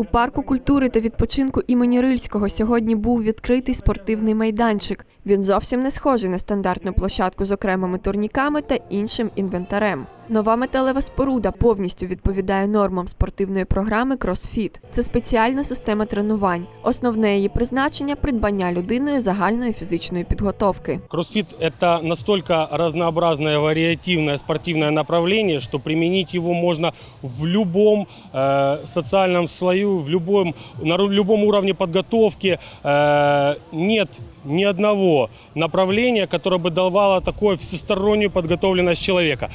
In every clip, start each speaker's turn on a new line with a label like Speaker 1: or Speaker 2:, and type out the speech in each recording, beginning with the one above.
Speaker 1: У парку культури та відпочинку імені Рильського сьогодні був відкритий спортивний майданчик. Він зовсім не схожий на стандартну площадку з окремими турніками та іншим інвентарем. Нова металева споруда повністю відповідає нормам спортивної програми CrossFit. Це спеціальна система тренувань. Основне її призначення придбання людиною загальної фізичної підготовки.
Speaker 2: Кроссфит – это настолько разнообразное, вариативное спортивное направление, что применить его можно в любом э, социальном слою, в любом, на ру- любом уровне подготовки. Э, нет ни одного направления, которое бы давало такую всестороннюю подготовленность человека.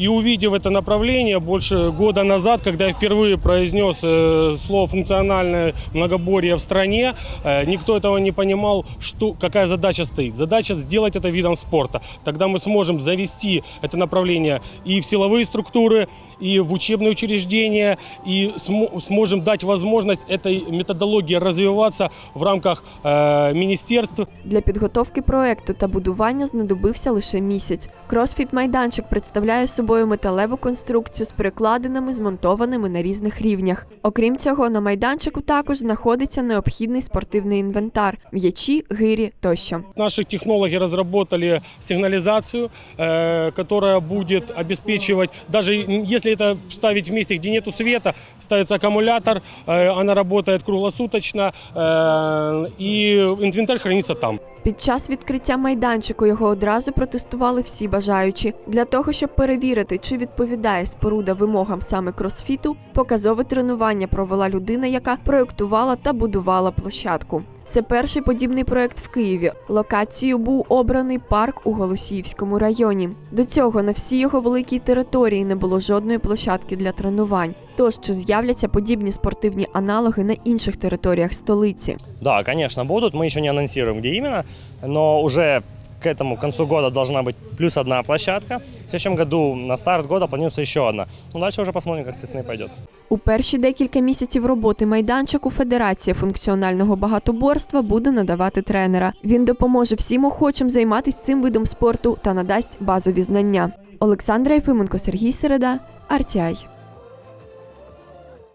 Speaker 2: И увидев это направление больше года назад, когда я впервые произнес э, слово функциональное многоборье в стране, э, никто этого не понимал, что, какая задача стоит. Задача сделать это видом спорта. Тогда мы сможем завести это направление и в силовые структуры, и в учебные учреждения, и смо- сможем дать возможность этой методологии развиваться в рамках э, министерств,
Speaker 1: Для підготовки проекту та будування знадобився лише місяць. Кросфіт майданчик представляє собою металеву конструкцію з перекладинами, змонтованими на різних рівнях. Окрім цього, на майданчику також знаходиться необхідний спортивний інвентар: м'ячі, гирі тощо.
Speaker 2: Наши технологи разработали сигнализацию, э, которая будет обеспечивать, даже если это ставить в месте, где нету света, ставится аккумулятор, э, она работает круглосуточно, э, и инвентарь хранится там.
Speaker 1: Під час відкриття майданчику його одразу протестували всі бажаючі. Для того, щоб перевірити, чи відповідає споруда вимогам саме кросфіту, показове тренування провела людина, яка проєктувала та будувала площадку. Це перший подібний проект в Києві. Локацією був обраний парк у Голосіївському районі. До цього на всій його великій території не було жодної площадки для тренувань. Тож чи з'являться подібні спортивні аналоги на інших територіях столиці?
Speaker 3: Да, конечно, будут. Мы еще не анонсируем, где именно, но уже к этому концу года должна быть плюс одна площадка. В следующем году на старт года планируется еще одна. Ну, дальше уже посмотрим, как с весны пойдет.
Speaker 1: У перші декілька місяців роботи майданчику Федерація функціонального багатоборства буде надавати тренера. Він допоможе всім охочим займатися цим видом спорту та надасть базові знання. Олександра Єфименко, Сергій Середа, RTI.